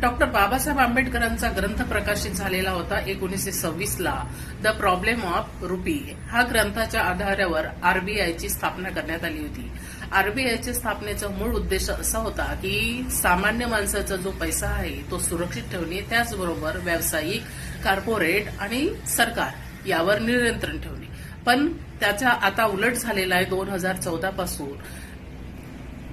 Doctor Babasaheb आंबेडकरांचा ग्रंथ प्रकाशित झालेला होता एकोणीसशे सव्वीस ला द प्रॉब्लेम ऑफ रुपी हा ग्रंथाच्या आधारावर आरबीआयची स्थापना करण्यात आली होती. आरबीआयच्या स्थापनेचा मूळ उद्देश असा होता की सामान्य माणसाचा जो पैसा आहे तो सुरक्षित ठेवणे त्याचबरोबर व्यावसायिक कार्पोरेट आणि सरकार यावर नियंत्रण ठेवणे. पण त्याचा आता उलट झालेला आहे दोन हजार चौदा पासून.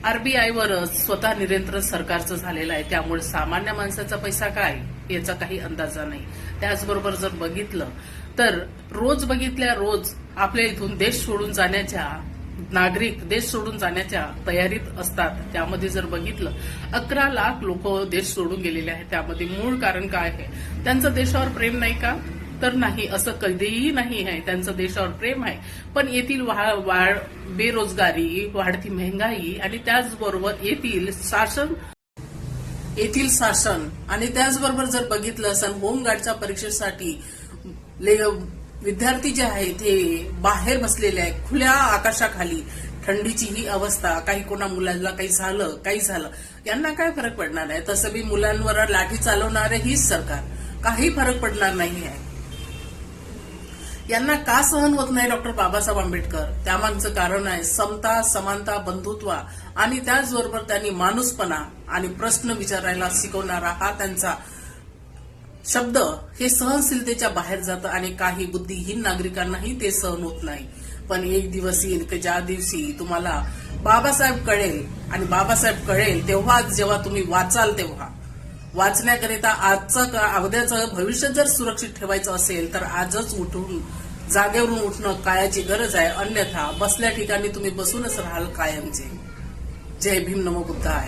आरबीआयवरच स्वतः निरंतर सरकारचं झालेलं आहे. त्यामुळे सामान्य माणसाचा पैसा काय? याचा काही अंदाजा नाही. त्याचबरोबर जर बघितलं तर रोज बघितल्या रोज आपल्या इथून देश सोडून जाण्याच्या नागरिक देश सोडून जाण्याच्या तयारीत असतात. त्यामध्ये जर बघितलं अकरा लाख लोक देश सोडून गेलेले आहेत. त्यामध्ये मूळ कारण काय आहे? त्यांचं देशावर प्रेम नाही का? तर नाही असं कधीही नाही आहे. त्यांचं देशावर प्रेम आहे. पण येथील वा- वाढ बेरोजगारी वाढती महंगाई आणि त्याचबरोबर येथील शासन येथील शासन आणि त्याचबरोबर जर बघितलं असेल होमगार्डच्या परीक्षेसाठी ले- विद्यार्थी जे आहेत हे बाहेर बसलेले आहेत खुल्या आकाशाखाली. थंडीची ही अवस्था काही कोणा मुलांना काही झालं काही झालं. यांना काय फरक पडणार आहे? तसं बी मुलांवर लाठी चालवणारे हीच सरकार. काही फरक पडणार नाही आहे. यांना का सहन होत नाही डॉक्टर बाबासाहेब आंबेडकर? त्यामागचं कारण आहे समता समानता बंधुत्व आणि त्याचबरोबर त्यांनी माणूसपणा आणि प्रश्न विचारायला शिकवणारा हा त्यांचा शब्द हे सहनशीलतेच्या बाहेर जातं आणि काही बुद्धिहीन नागरिकांनाही ते सहन होत नाही. पण एक दिवस येईल की ज्या दिवशी तुम्हाला बाबासाहेब कळेल आणि बाबासाहेब कळेल तेव्हाच जेव्हा तुम्ही वाचाल तेव्हा. वाचण्याकरिता आजचं का उद्याचं भविष्य जर सुरक्षित ठेवायचं असेल तर आजच उठून जागेवरून उठणं कायाची गरज आहे. अन्यथा बसल्या ठिकाणी तुम्ही बसूनच राहाल कायमचे. जय भीम नमो बुद्ध आहे